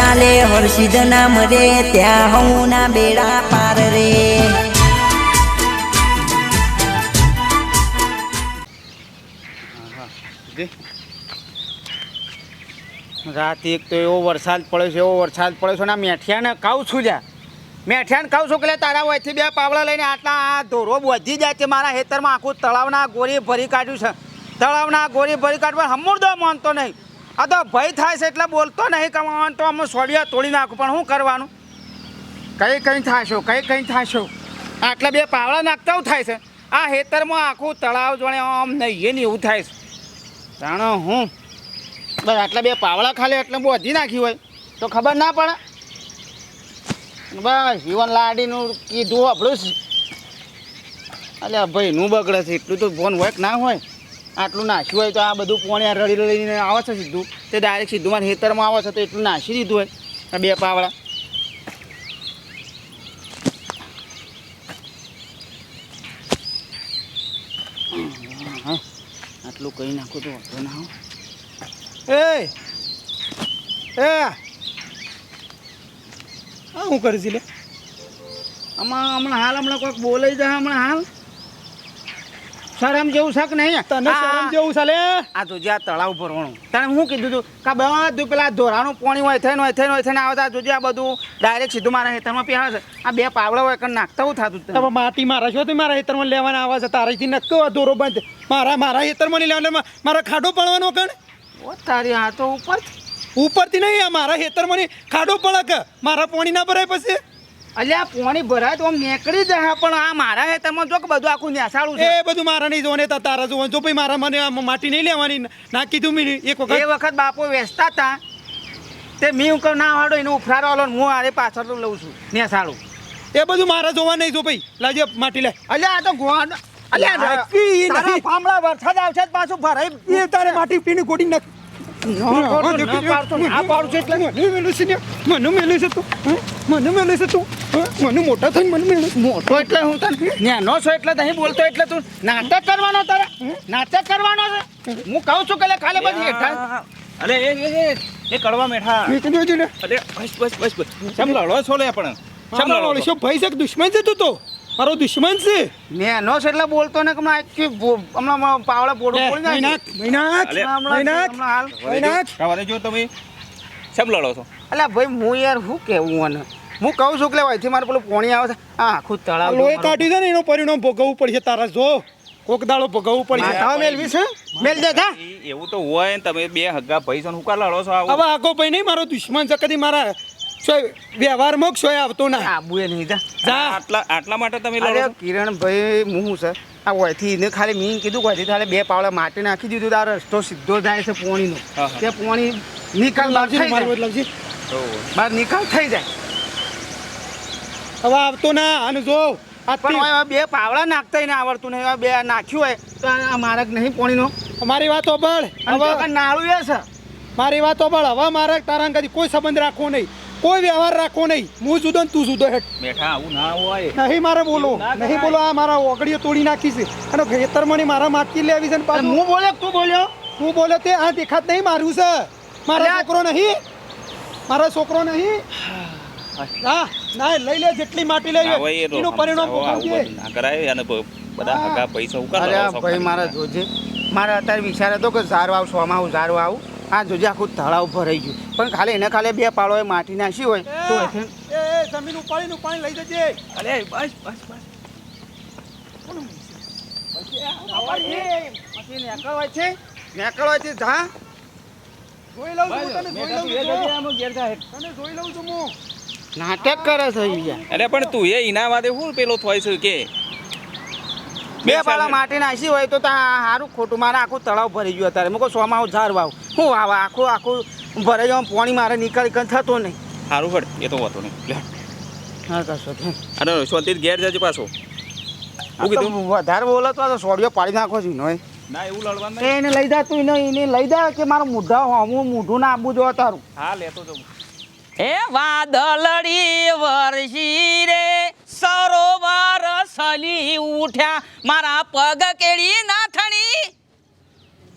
ચાલે, હર્ષિદ નામ રે, ત્યાં હું ના બેડા પાર રે. રાત એક તો એવો વરસાદ પડ્યો છે, એવો વરસાદ પડ્યો છે ને મેઠિયાને કહું છું લ્યા મેઠિયાને કહું છું કે તારા વયથી બે પાવડા લઈને આટલા આ ધોરો વધી જાય છે મારા ખેતરમાં આખું તળાવના ગોરી ભરી કાઢ્યું છે. તળાવના ગોરી ભરી કાઢવા હમુરદો માનતો નહીં. આ તો ભય થાય છે એટલે બોલતો નહીં કમાવાનું, તો અમે સોડિયા તોડી નાખું. પણ શું કરવાનું? કઈ કઈ થાશો, કઈ કઈ થાશો? આટલા બે પાવડા નાખતા થાય છે. આ હેતરમાં આખું તળાવ જોડે આમ નહીં ને એવું થાય છે. જાણો હું? બસ આટલા બે પાવડા ખાલી એટલે બોધી નાખી હોય. તો ખબર ના પડે? બસ જીવન લાડીનું કીધું આપણું અલ્યા ભાઈ નું બગડે છે, એટલું તો ફોન હોય કે ના હોય. આટલું નાખ્યું હોય તો આ બધું પોણ્યા રડી રડીને આવે છે સીધું. તે ડાયરેક્ટ સીધું મારા ખેતરમાં આવે છે તો એટલું નાખી દીધું હોય. બે પાવડા. આટલું કહી નાખું તો વાંધો ના એ એ. હા શું કરીશ લે? આમાં હમણાં હાલ, હમણાં કોઈક બોલાઈ જાય હમણાં હાલ. શરમ જેવું શક નહીં? તને શરમ જેવું ચાલે આ તો જ્યાં તળાવ ભરવાનું તને હું કીધું તું કે બધું પેલા ધોરાનું પાણી હોય થઈને હોય થઈને હોય થઈને આવતા જોજે આ બધું ડાયરેક્ટ સીધું મારા હેતરમાં પીહાવે છે. આ બે પાવડા હોય કણ નાખતા હું થતું તમે માટી મારા છો તો મારા હેતરમાં લેવાના આવે છે. તારાથી નક્કો ધોરો બંધ. મારા મારા હેતરમાં નહીં લેવાના મારા ખાડો પડવાનો કણ? ઓ તારી આ તો ઉપર ઉપરથી નહીં આ મારા હેતરમાં ખાડો પડક. મારા પાણી ના ભરાય પછી. અલ્યા પોણી ભરાય તો નેકળી જાય પણ આ મારા હેતરમાં જો કે બધું આખું નેસાળું છે. એ બધું મારા નહીં જોને તા- તારા જોવાનું જો ભાઈ મારા મને માટી નહીં લેવાની ના કીધું મેં એક વખત. એ વખત બાપો વેચતા હતા તે મી હું કહું ના હાડો એનો ઉફરારો આલો હું આરે પાછળ લઉં છું નેસાળું એ બધું મારા જોવા નહીં જો ભાઈ. લાજે માટી લે. અલ્યા આ તો ગોળ અલ્યા નહીં. ફામડા વરસાદ આવશે પાછું ભરાઈ એ તારે માટી પીને ગોડી નાખ. ના પાડતો, ના પાડું છું એટલે. મને છે ને મને મેલું તું હે? મેલું છે તું હે? મને મોટા થઈને મને મોટો એટલે હું તને નાનો છો એટલે નહીં બોલતો એટલે તું નાટક કરવાનો તારે. નાટક કરવાનો છે. હું? કહું છું કે ખાલી બધી હેઠા. અરે એ એ એ કડવા મેઠા. અરે બસ બસ બસ બસ. કેમ લડો છો લે પણ. સમ લડો છો? ભાઈ છે દુશ્મન છે તું તો? મારો દુશ્મન છે. નાનો છે એટલે બોલતો ને કે હમણાં કે હમણાં પાવડા પોડું પોડી નાખી. મહિનાક મહિનાક મહિનાક નાખ. રવા દેજો તમે કેમ લડો છો? અલા ભાઈ હું યાર હું કેવું અને હું કહું છું કે અહીંથી મારે પેલું પોણી આવે છે. આ આખું તળાવ લોહી કાઢ્યું છે ને એનું પરિણામ ભોગવવું પડશે તારા જો. કોક દાડો ભોગવવું પડશે. માથામાં મેલવી છે? મેલ દે થા એવું તો હોય ને તમે બે હગા ભાઈ છો હું કા લડો છો આવું? હવે આગો ભાઈ નહીં મારો દુશ્મન છે. કદી મારા સોય વ્યવહારમાં સોય આવતો ના. આબુ એ નહીં જા. જા. આટલા આટલા માટે તમે અરે કિરણભાઈ હું છે? આ વયથી એને ખાલી મીન કીધું કે બે પાવડા માટી નાખી દીધું તારો રસ્તો સીધો જાય છે પોણીનો. તે પોણી નિકાલ લાવજી થઈ જાય. બહાર નિકાલ થઈ જાય. હવે આવતો ના અને જો પણ બે પાવડા નાખતા ના આવડતું નહીં. બે નાખ્યું હોય તો આ મારક નહીં પોણીનો? મારી વાત ઓબળ તો હવે નાળું એ છે. મારી વાત ઓબળ હવે મારે તારા કદી કોઈ સંબંધ રાખવો નહીં. કોઈ વ્યવહાર રાખો નહીં. હું જુદો ને તું જુદો હેઠ. બેઠા આવું ના હોય. નહીં મારે બોલો. નહીં બોલો આ મારા ઓગળીઓ તોડી નાખી છે. અને ખેતરમાં મારા માટી લેવી છે ને પાછું? હું બોલ્યો તું બોલ્યો? તું બોલે તે આ દેખાત નહીં મારું છે. મારો. છોકરો નહીં. મારો છોકરો નહીં. હા. ના લઈ લે જેટલી માટી લઈ એનું પરિણામ આવું ભોગવજે. ના કરાય. અને બધા હગા પૈસા ઉકાળો અરે ભાઈ મારા જોજે. મારે અત્યારે વિચાર હતો કે ઝારવા આવું સોમાં આવું ઝારવા આવું. આ જોજે આખું તળાવ ભરાઈ ગયું. પણ ખાલી એને ખાલી બે પાળોએ માટી નાખી હોય તો એ, જમીન ઉપાડીને પાણી લઈ જજે. અરે બસ બસ બસ. પછી નેકળવાય છે. નેકળવાય છે જા. જોઈ લઉં છું હું તને જોઈ લઉં છું. આમાં ઘેર જાય. તને જોઈ લઉં છું હું. નાટક કરે છે અરે પણ તું એ ઈના વાદે હું પેલો થોય છે કે? બે પાળા માટી નાખી હોય તો ત્યાં સારું ખોટું. મારે આખું તળાવ ભરી ગયું અત્યારે. મૂકો સોમાં આવું ઝાર વાવ. હું આવા આખું આખું ભરાઈ જવાનું પાણી મારે નીકળી કઈ થતો નહીં. સારું હડ એ તો વાતો નહીં. હા કશો શાંતિ ઘેર જજો પાછો. વધારે બોલો તો સોડિયો પાડી નાખો છું નો ના એવું લડવાનું એને લઈ જા તું એને એને લઈ જા કે મારું મુઢા હું મૂઢું ના આપવું જો તારું. હા લેતો જવું એ વાદળડી વરસી રે સરોવર સલી ઉઠ્યા. મારા પગ કેડી નાથણી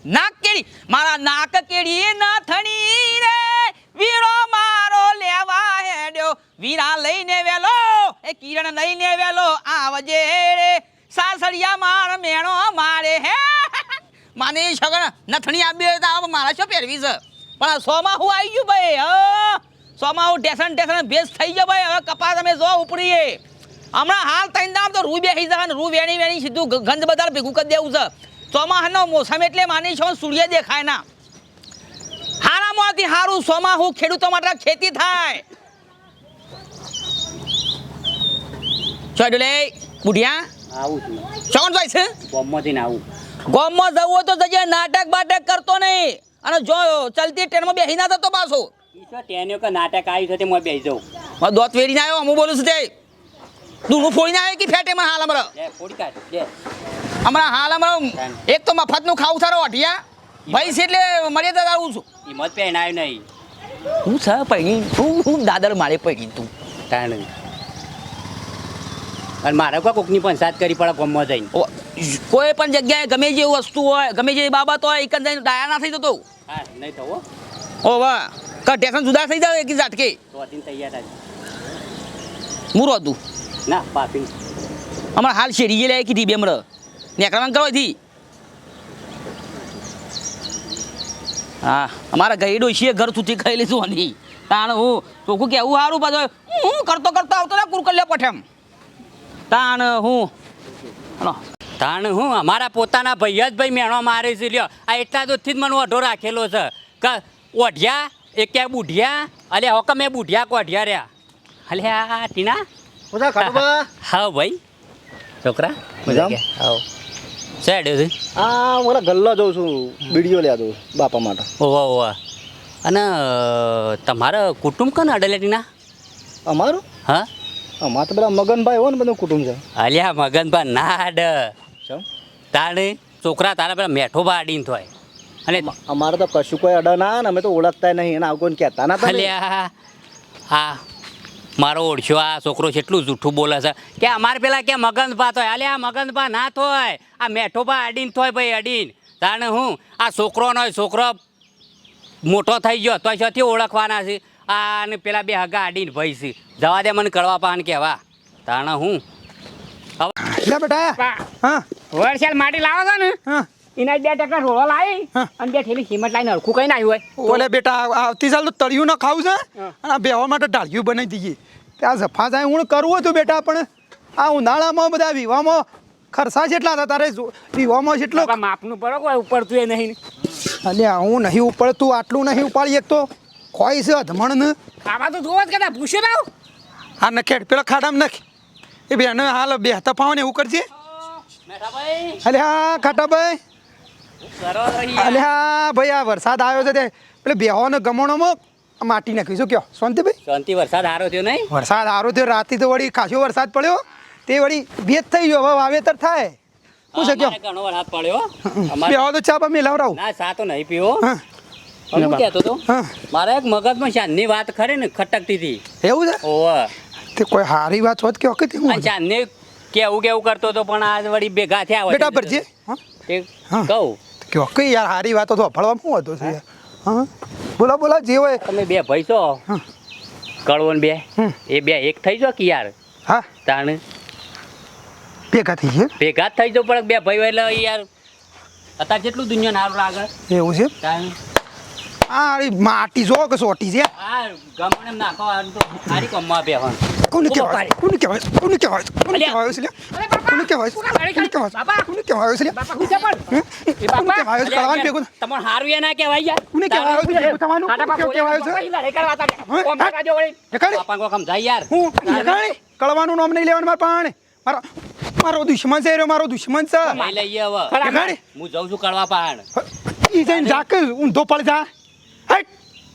નાક કેડી મારા નાક કેડી નાથણી રે. વીરો મારો લેવા હેડ્યો. વીરા લઈને વેલો, એ કિરણ લઈને વેલો આવજે રે. સાસરિયા માર મેણો મારે હે. માને છગણ નથણી હોય તો મારા શું પહેરવી છે? પણ સોમાં હું આવી ગયું ભાઈ, હ? સોમાં હું ટેશન ટેશન ભેસ થઈ ગયો ભાઈ, હવે કપાસ અમે જો ઉપડીએ. હમણાં હાલ તૈન દામ તો રૂ બેસી જાય ને રૂ વેણી વેણી સીધું ગંધ બધા ભેગું કરી દેવું છે. ચોમાહાનો મોસમ એટલે માની છો સૂર્ય દેખાય ના. હારામાંથી હારું ચોમાહું હું ખેડૂતો માટે ખેતી થાય. ચોડલે બુઢિયા. આવું છું. ચોણ જાય છે? ગોમમાંથી આવું. ગોમમાં જવું તો જગ્યાએ નાટક બાટક કરતો નહીં. અને જો ચલતી ટ્રેનમાં બેસી ના થતો પાછો. ટ્રેનો કે નાટક આવ્યું છે તે મેં બેસી જાઉં. દોત વેરીને આવ્યો હું બોલું છું તે. દૂધનું ફોડીને આવ્યો કે ફેટે માં હાલ હમણાં? ફોડી કાઢ હમણાં હાલ હમણાં એક તો મફતનું ખાવું સારો અઢિયા. ભાઈ છે એટલે મર્યાદા આવું છું. હિંમત પહેણાય નહીં. હું છે પૈણી? હું હું દાદર મારે પૈણી તું. તાણ અને મારે કોઈ કોકની પંચાયત કરી પડે બોમ્બમાં જઈને. કોઈ પણ જગ્યાએ ગમે જે વસ્તુ હોય ગમે જે બાબત હોય એક જઈને ડાયા ના થઈ જતો હા. નહીં થવો ઓ વાહ. કા ટેશન જુદા થઈ જાય એક ઝાટકે? તો હતી તૈયાર મૂરો હતું ના પાપી. હમણાં હાલ શેરી જે લે કીધી બેમર નેકરામાં કરો થી હા અમારા ગઈ ડોશીએ ઘર સુધી ખાઈ લીધું હની તાણ હું ચોખ્ખું કેવું સારું પાછો હું કરતો કરતો આવતો ને કુરકલ્યા પઠેમ તાણ હું. તાણ હું અમારા પોતાના ભાઈ જ ભાઈ મેણો મારે છે લ્યો. આ એટલા દૂધથી જ મને ઓઢો રાખેલો છે. કે ઓઢિયા એક ક્યાં બુઢિયા અલે હવે કે મેં બુઢિયા કોઢિયા રહ્યા. અલે આ ટીના? હા ભાઈ. છોકરા સાઈડ છે? આ હું ગલ્લા જોઉં છું. વીડિયો લ્યા દઉં બાપા માટે. ઓવા ઓવા અને તમારે કુટુંબ કને અડલે ટીના અમારું? હા? અમારે તો બધા મગનભાઈ હોય ને બધું કુટુંબ છે. અલ્યા મગનભાઈ ના અડ તારે છોકરા તારા પેલા મેઠો બા અડીને થોય. અને અમારે તો કશું કોઈ અડ ના ને અમે તો ઓળખતા નહીં એના આવું કોઈ કહેતા ના અલ્યા આ મારો ઓળખ્યો આ છોકરો કેટલું જૂઠું બોલે છે કે અમારે પેલા કે મગનભા થોય આ મગનભા ના થોય આ મેઠો અડીન થોય ભાઈ અડીન. તાણે હું? આ છોકરો નો છોકરો મોટો થઈ ગયો તો શોથી ઓળખવાના છે? આ અને પેલા બે હગા અડીન ભાઈ છે. જવા દે મને કડવા પાન કહેવા. તાણે હું? બેટા. હા. વરસાદ માટી લાવો છો ને? હા. એના બે ટકા રોળો લાવી અને બે થેલી હિંમત લાવીને હરખું કઈ નાખ્યું હોય. ઓલે બેટા આવતી સાલ તો તળિયું ન ખાવું છે? અને આ બેહવા માટે ઢાળિયું બનાવી દઈએ. ત્યાં સફા જાય હું કરવું હતું બેટા પણ આ ઉનાળામાં બધા વિવામાં ખર્ચા જેટલા હતા તારે જો- વિવામાં જેટલો માપનું પડો કોઈ ઉપડતું એ નહીં અને હું નહીં ઉપડતું આટલું નહીં ઉપાડી એક તો ખોઈ છે અધમણ ને ખાવા તો જોવો જ કદા ભૂસે લાવ હા નખેડ પેલો ખાડામાં નાખ. એ બેન હાલ બે હતા પાવ ને એવું કરજે. અલ્યા ખાટાભાઈ. અલ્યા ભાઈ આ વરસાદ આવ્યો છે તે. એટલે બેહોનો ગમણોમાં માટી નાખીશું કયો? શાંતિભાઈ? શાંતિ વરસાદ સારો થયો નહીં? વરસાદ સારો થયો. રાતથી તો વળી ખાસો વરસાદ પડ્યો. તે વળી ભેદ થઈ ગયો. હવે વાવેતર થાય. શું છે કયો? ઘણો વરસાદ પડ્યો. બેહો તો ચા પા લાવરાવ. ના ચા તો નહીં પીવો. હું. કહેતો તો હા. મારા એક મગજમાં શાનની વાત ખરી ને ખટકતી હતી. એવું છે? ઓહ તે કોઈ સારી વાત હોત કે વખત હું શાનને કેવું કેવું કરતો હતો પણ આજ વળી ભેગા થયા હોય બેટા પરજી હા. તે કહું. કે વખત યાર સારી વાતો તો ફળવા શું હતો છે? યાર હા? બોલો બોલો જે હોય. તમે બે ભાઈ છો? હા. કળવો બે? એ બે એક થઈ જાઓ કે યાર? હા. તાણ? ભેગા થઈ છે. ભેગા જ થઈ જો પણ બે ભાઈ એટલે યાર અત્યારે જેટલું દુનિયા નારું આગળ એવું છે? તાણ? આ માટી જો કે સોટી છે. આ ગમણ એમ નાખો આ તો સારી કમવા બે કોને કહેવાય? કોને કહેવાય? કોને કહેવાય? કોને કહેવાય છે કોને કહેવાય કોને કહેવાય છે? કોને કહેવાય છે બાપા ખુશા પણ હે? કોને કહેવાય છે? કળવાનું ભેગું તમારે હારું એ ના કહેવાય યાર. કોને કહેવાય છે? ભેગું કોને કહેવાય છે? ઈ કરવા હતા હે? કાજો વળી. દેખાડી? બાપા કો સમજાય યાર. હું દેખાડી? કળવાનું નામ નહીં લેવાનું મારા પાણે મારો મારો દુશ્મન છે એ મારો દુશ્મન છે. લઈ હવે. હું જઉં છું કડવા પાણી ઈ જઈને જાકે ઊંધો પડ જા!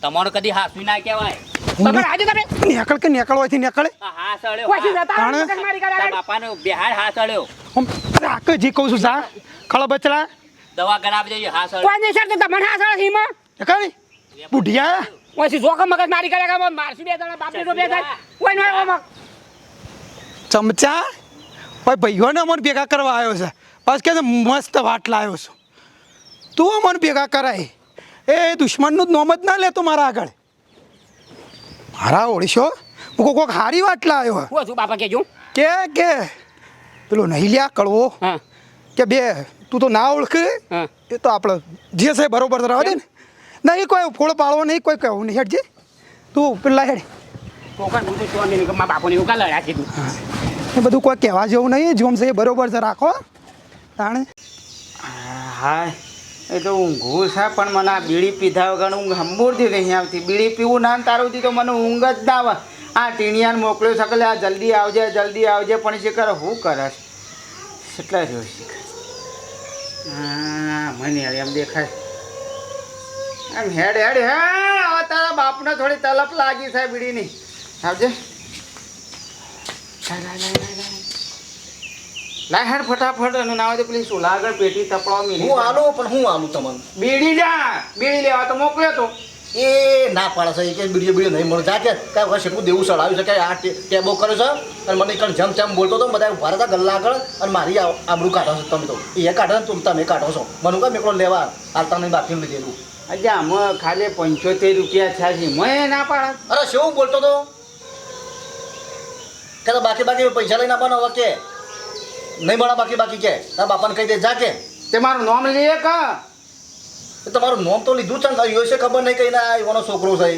તમારો કદી હાસવી ના કહેવાય. બાપા આજે તમે? નેકળ કે નેકળ હોય નીકળે. આ હાસ અડ્યો કોઈ. જતા મારી તારા બાપાનો બિહાર રાકે જે કહું છું સા ખળ બચલા દવા કરાવી દેજો હાસ અડ્યો કોઈ નહીં સર તમને બુઢિયા. ઓછી જોખ મગજ મારી કરે મારસી બે જણા બાપને તો બે જણા કોઈ નહીં ઓમ ચમચા? ભાઈ ભાઈઓને અમને ભેગા કરવા આવ્યો છે. બસ કે મસ્ત વાટ લાવ્યો છું. તું અમને ભેગા કરાય. એ દુશ્મનનું જ નોમ જ ના લેતો મારા આગળ. મારા ઓળશો હું કોઈ કોઈક હારી વાત લાવ્યો હું છું બાપા કેજો કે કે પેલો નહીં લ્યા કડવો કે બે તું તો ના ઓળખે? એ તો આપણે જે છે બરોબર રહેવા દે ને? નહીં કોઈ ફોળ પાડવો નહીં કોઈ કહેવું નહીં. હેડજે. તું પેલા હેડ. બાપુને લડ્યા કીધું એ બધું કોઈ કહેવા જેવું નહીં જોમ છે એ બરોબર છે. રાખો તાણે. હા એ તો ઊંઘું છે, પણ મને આ બીડી પીધા વગર ઊંઘ હંબુરથી નહીં આવતી. બીડી પીવું ના તારુંથી તો મને ઊંઘ જ ના આવે. આ ટીણિયાને મોકલ્યો છે આ જલ્દી આવજે જલ્દી આવજે, પણ શીખર શું કરશ કેટલા રહ્યો શીખર. હા, મને એમ દેખાય. એમ હેડ હેડ, હે, હવે તારા બાપને થોડી તલપ લાગી છે બીડીની. આવજે. લાય હેડ ફટાફટ અને ના હોય પેલી સોલા આગળ પેટી તપડવા મિલી હું આલું? પણ હું આલું તમને? બીડી જા બીડી લેવા તો મોકલ્યો તો. એ ના પાડે છે કે બીડીઓ બીડીઓ નહીં મળે. જાતે કાંઈ વખત શેકું દેવું ચડાવ્યું છે કે આ ટેબો કર્યો છે. અને મને કણ જમ જમ બોલતો હતો બધા ઊભા હતા ગલ્લા આગળ અને મારી આબરૂ કાઢો છો તમે તો. એ કાઢો ને તું તમે કાઢો છો. મને કાંઈ મેકડો લેવા હાલતા નહીં બાકી લીધેલું અજા આમાં ખાલી પંચોતેર રૂપિયા થયા છે. મેં ના પાડત અરે શું બોલતો તો? કે તો બાકી બાકી પૈસા લઈને આપવાનો કે? નહીં મળે બાકી બાકી કે? તારા બાપાને કહી દે જા કે. તે મારું નામ લઈએ કા એ તમારું નામ તો લીધું છે ને છે ખબર નહીં કહીને એવાનો છોકરો છે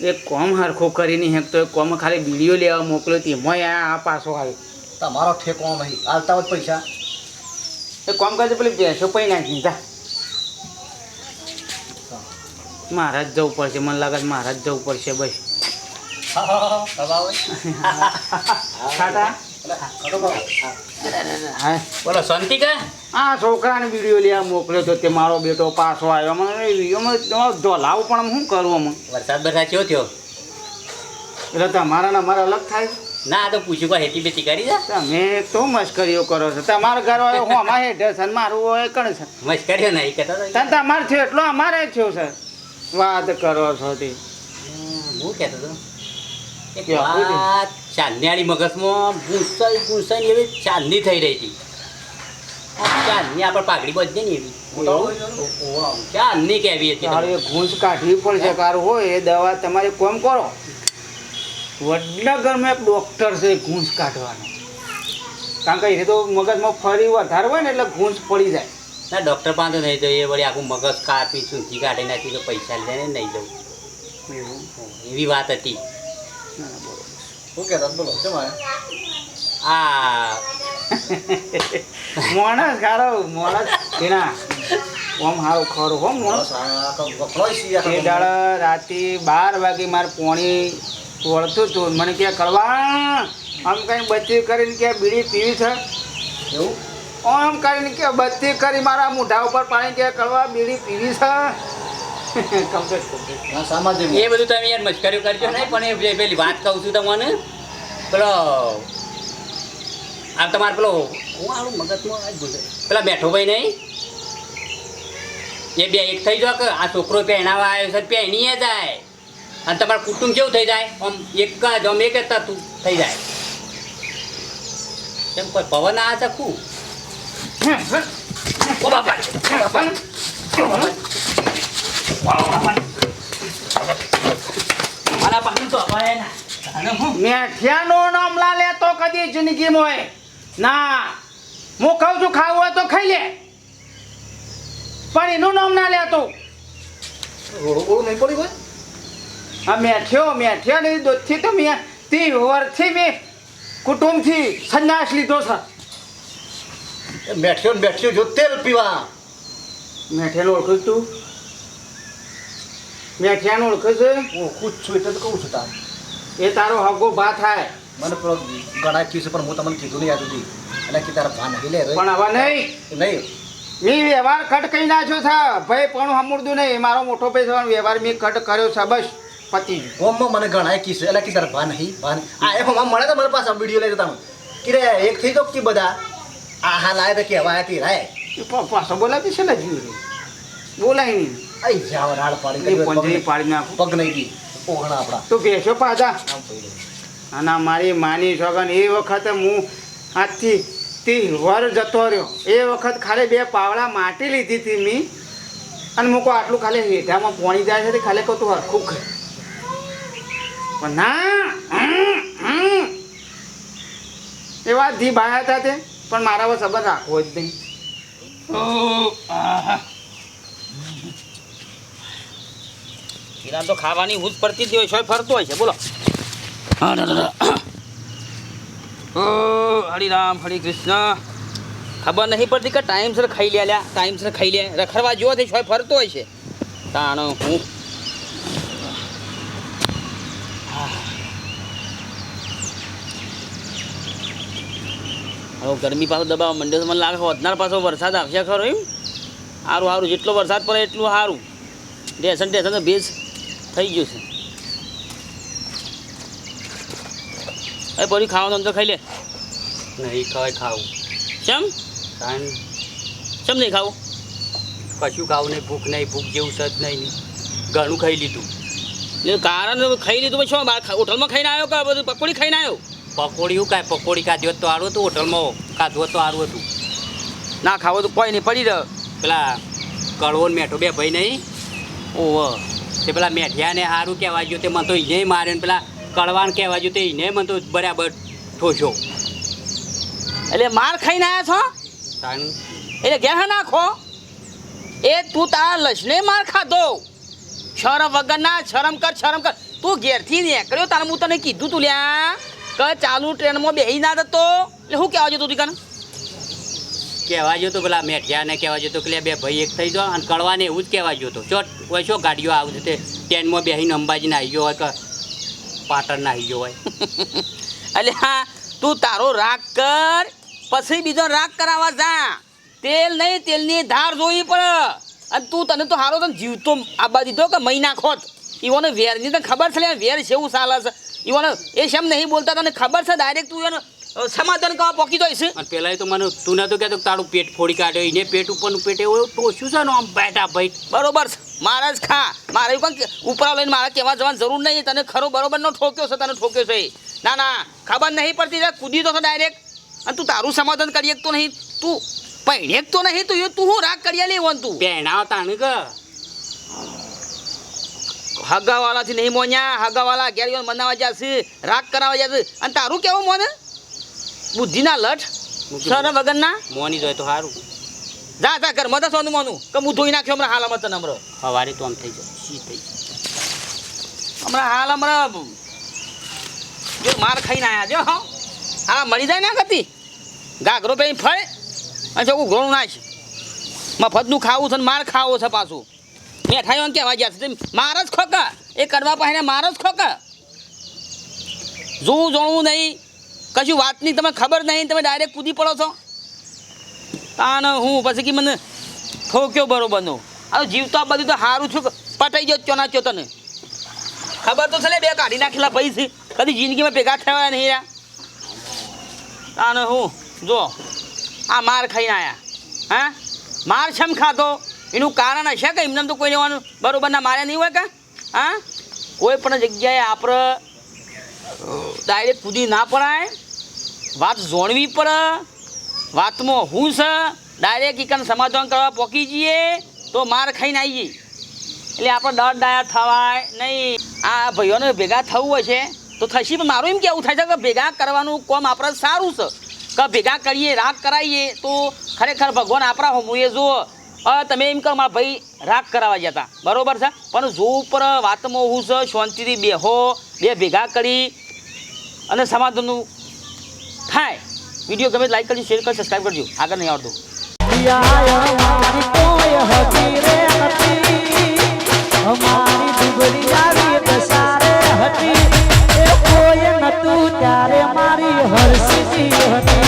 એ. કોમ હરખો કરીને નહીં હેક તો કોમ ખાલી બીડીઓ લેવા મોકલ્યો તે મેં આ પાછો આવ્યો તમારો ઠેકો નહીં હાલતા હોત પૈસા. એ કોમ કરજે પેલી ભેંસો પૈ નાખી જા. મારા જ જવું પડશે મને લાગે છે મારા જ જવું પડશે ભાઈ હા હા હા બોલો શાંતિ કે આ છોકરાને વીડિયો લેવા મોકલ્યો તો તે મારો બેટો પાછો આવ્યો. મને વિડીયોમાં ધોલાવું પણ શું કરવું અમે વરસાદ બધા થયો થયો? એટલે તમારા ને મારા અલગ થાય. ના તો પૂછ્યું કોઈ હેતી બેતી કરી તમે તો મશ્કરીઓ કરો છો. તમારા ઘર વાળો હું અમારે હેઠે છે મારું હોય કણ છે. મશ્કરીઓ નહીં કહેતા તને તમારે થયો એટલો અમારે થયો છે. વાત કરો છો તે. હું કહેતો હતો. વાત ચાંદનિયાળી મગજમાં ભૂસાઈ ભૂસાઈ એવી ચાંદની થઈ રહી હતી. ચાંદની આપણે પાઘડી બધી ને એવી. ચાંદની કેવી હતી તારે ઘૂંસ કાઢવી પડશે કારું હોય એ દવા તમારે કોમ કરો. વડનગરમાં એક ડૉક્ટર છે ઘૂંસ કાઢવાનો. કારણ કે એને તો મગજમાં ફરી વધારે હોય ને એટલે ઘૂંસ પડી જાય. ના ડૉક્ટર પાસે નહીં નહીં જઈએ વળી આખું મગજ કાપી સૂંથી કાઢી નાખી તો પૈસા લઈને નહીં જવું. એવી? વાત હતી. શું કહેતા બોલો આયા? આ માણસ ખારો માણસ એના ઓમ હારો ખરો હો માણસ એ છે દાડા રાતે બાર વાગે મારે પોણી વળતું હતું મને ક્યાં કરવા આમ કઈ બચી કરીને ક્યાં બીડી પીવી છે એવું આમ કરીને કે બચી કરી મારા મોઢા ઉપર પાણી ક્યાં કરવા બીડી પીવી છે એ બધું તમે યાર મસ્કરીઓ કરજો. નહીં પણ એ પેલી વાત કહું છું તમને પેલો આ તમારે પેલો હું આવું મગજમાં આ જ પેલા બેઠો ભાઈ નહીં? એ બે એક થઈ જાવ કે આ છોકરો પહેણાવા આવ્યો છે પહેણીએ જાય. અને તમારું કુટુંબ કેવું થઈ જાય? આમ એક જ આમ એક જ થઈ જાય. કેમ કોઈ પવન આ ચખું ઓ બાપા. બાપા મારા પાણી તો અપાય ના અને હું મેઠિયાનો નામલા લે તો કદી જિંદગીમાં હોય. ના હું કહું છું ખાવું હોય તો ખાઈ લે. પણ એનું નામ ના લેતો નહીં પડી કોઈ? આ મેઠ્યો મેઠ્યો ની દૂધથી તો મેં તી વરથી મેં કુટુંબથી સંન્યાસ લીધો છે. એ બેઠ્યો જો તેલ પીવા. મેઠિયાને ઓળખું તું? મેઠિયાને ઓળખે છે? ઓળખું જ છું એટલે તો કહું છું તાર. એ તારો હગો ભા થાય. મને પેલો ગણાય કીધું પણ હું તમને કીધું નહીં સુધી એટલે કે તારા ભા નહીં લે. પણ હવે નહીં. નહીં. મેં વ્યવહાર કટ ના નાખ્યો છે. ભાઈ પણ હમુરદું નહીં. મારો મોટો પૈસા વ્યવહાર મેં કટ કર્યો છે બસ. પતિ. ઓમમાં મને ઘણા કીધું એટલે કે તારા ભાન નહીં ભા આ એ મળે તો મને પાસે વીડિયો લઈ જતા કે રે એક થઈ તો કે બધા. આ હા લાય તો કહેવાય હતી રાય. પાછો બોલાવી છે ને જીવ બોલાય નહીં. આઈ જાવ રાડ એ પંજરી પાડી નાખું. પગ નહીં દી ઓગણા આપણા. તો બેસો પાછા. અને મારી માની છોકન એ વખતે હું આજથી તી વર જતો રહ્યો. એ વખત ખાલી બે પાવડા માટી લીધી હતી મેં. અને મૂકો આટલું ખાલી હેઠામાં પોણી જાય છે ખાલી કહું તું હરખું પણ ના. એવા ધી ભાયા હતા તે પણ મારા પર સંબંધ રાખવો જ નહીં. કિરાન તો ખાવાની હુજ પડતી જ હોય છે ફરતો હોય છે બોલો. હરિરામ હરિ કૃષ્ણ ખબર નહીં પડતી કે ટાઈમસર ખાઈ લે લ્યા ટાઈમસર ખાઈ લે. રખડવા જેવો તે છોય ફરતો હોય છે. તાણો હું. હવે ગરમી પાછો દબાવ મંડે મને લાગે વધનાર પાછો વરસાદ આવશે ખરો એમ. સારું સારું જેટલો વરસાદ પડે એટલું સારું ટેશન તો ભેજ થઈ ગયું છે. એ પછી ખાવાનું અંદર ખાઈ લે. નહીં ખવાય ખાવું. ચમ? કારણ ચમ નહીં ખાવું? કશું ખાવું નહીં ભૂખ નહીં ભૂખ જેવું સજ નહીં ઘણું ખાઈ લીધું. એટલે કારણ ખાઈ લીધું પછી શું બહાર હોટલમાં ખાઈને આવ્યો કે બધું પકોડી ખાઈને આવ્યો? પકોડી શું કાંઈ? પકોડી ખાધી હોત તો સારું હતું હોટલમાં ખાધું હોત તો સારું હતું. ના ખાવો તો કોઈ નહીં પડી રહ્યો પેલા કડવો ને મેઠો બે ભાઈ નહીં. ઓહો તે પેલા મેઠિયાને સારું કહેવા ગયો તે મને તો એને માર્યો ને પેલા કડવાને કહેવા ગયો તે એને મને તો બરાબર ઠોશો એટલે માર ખાઈને આવ્યા છો? એટલે ઘેર હા નાખો. એ તું તારા લસને માર ખાધો. શરમ વગરના શરમ કર શરમ કર. તું ઘેરથી નીકળ્યો તારે હું તને કીધું તું લ્યા કે ચાલુ ટ્રેનમાં બેસી ના જતો. એટલે શું કહેવા જતો તું કહેવા ગયો તો પેલા મેઠિયાને કહેવા ગયો તો કે બે ભાઈ એક થઈ જાઓ અને કળવાને એવું જ કહેવા ગયો તો ચો હોય શું ગાડીઓ આવે તે ટ્રેનમાં બેસીને અંબાજીને આવી ગયો હોય કે પાટણના આવી ગયો હોય. એટલે હા, તું તારો રાગ કર, પછી બીજો રાગ કરાવવા જા. તેલ નહીં, તેલની ધાર જોવી પડે. અને તું તને તો હારો તને જીવતો આબા દીધો કે મહિના ખોટ ઈવોને વેરની તને ખબર છે વેર છે એવું ચાલે છે. ઈવોને એ શેમ નહીં બોલતા તને ખબર છે ડાયરેક્ટ તું એને સમાધાન કરવા પોકી દઈશ અને પેલા તો મને તું નતું કહેતો કે તારું પેટ ફોડી કાઢ્યો એને પેટ ઉપરનું પેટ એવું ટોચ્યું છે ને આમ બેઠા ભાઈ? બરોબર છે. મારે જ ખા. મારે એવું ઉપરા લઈને મારે કહેવા જવાની જરૂર નહીં. તને ખરો બરોબરનો ઠોક્યો છે તને ઠોક્યો છે ના ના ખબર નહીં પડતી કૂદી તો ડાયરેક્ટ અને તું તારું સમાધાન કરી તો નહીં. તું પૈણેક તો નહીં તું તું હું રાગ કરી લેવો તું? પહેણાવ તાણ ક? હગાવાલાથી નહીં મોન્યા. હગાવાલા ઘેર મનાવા જશે રાગ કરાવવા જશે અને તારું કેવું મોને બુદ્ધિના લઠ? સર વગરના? મોની જોઈએ તો સારું જા જા ઘરમાં તો સોનું મોનું. કે હું ધોઈ નાખ્યો હમણાં હાલ અમર તને હમણાં સવારે તો આમ થઈ જાય. શી થઈ હમણાં હાલ હમણાં જો માર ખાઈને આવ્યા જો હા. હા મળી જાય ના કતી ઘાઘરો પે ફળે. અને ચોખ્ખું ઘણું નાખ. મફતનું ખાવું છે ને માર ખાવો છે પાછું. મેઠાઈઓ કહેવા ગયા છે? માર જ ખોકા. એ કરવા પાસે માર જ ખોકા. જોવું જોણવું નહીં. કશું વાતની તમે ખબર નહીં, તમે ડાયરેક્ટ કૂદી પડો છો? તાન, હું, પછી કે મને ઠોક્યો બરોબરનો. આ જીવ તો આ બધું તો સારું છું પટાઈ ગયો ચોના ચો તને. ખબર તો છે ને, બે કાઢી નાખેલા ભાઈ છે. કદી જિંદગીમાં ભેગા થયા નહીં રહ્યા. તાને, હું, જો, આ માર ખાઈને આવ્યા હા? માર છમ ખાતો એનું કારણ હશે કે એમને તો કોઈ લેવાનું બરોબરના માર્યા નહીં હોય કે? હા? કોઈ પણ જગ્યાએ આપણે ડાયરેક્ટ કૂદી ના પડાય. વાત જોણવી પડે. વાતમાં હું છે. ડાયરેક્ટ એકન સમાધાન કરવા પોકી જઈએ તો માર ખાઈને આવી જઈએ એટલે આપણે ડર ડાયા થવાય નહીં. આ ભાઈઓને ભેગા થવું છે તો થશે, પણ મારું એમ કેવું થાય છે કે ભેગા કરવાનું કોમ આપણે સારું છે. કે ભેગા કરીએ, રાગ કરાવીએ તો ખરેખર ભગવાન આપણા હોમુએ જુઓ. તમે એમ કહો, મારા ભાઈ રાગ કરાવવા ગયા હતા બરાબર છે? પણ જો ઉપર વાતમાં હું છે, શાંતિથી બેહો, બે ભેગા કરી અને સમાધાનનું થાય. વીડિયો ગમે લાઈક કરજો શેર કરજો સબસ્ક્રાઈબ કરજો. આગળ નહીં આવડતું. ત્યારે મારી હરસી હતી.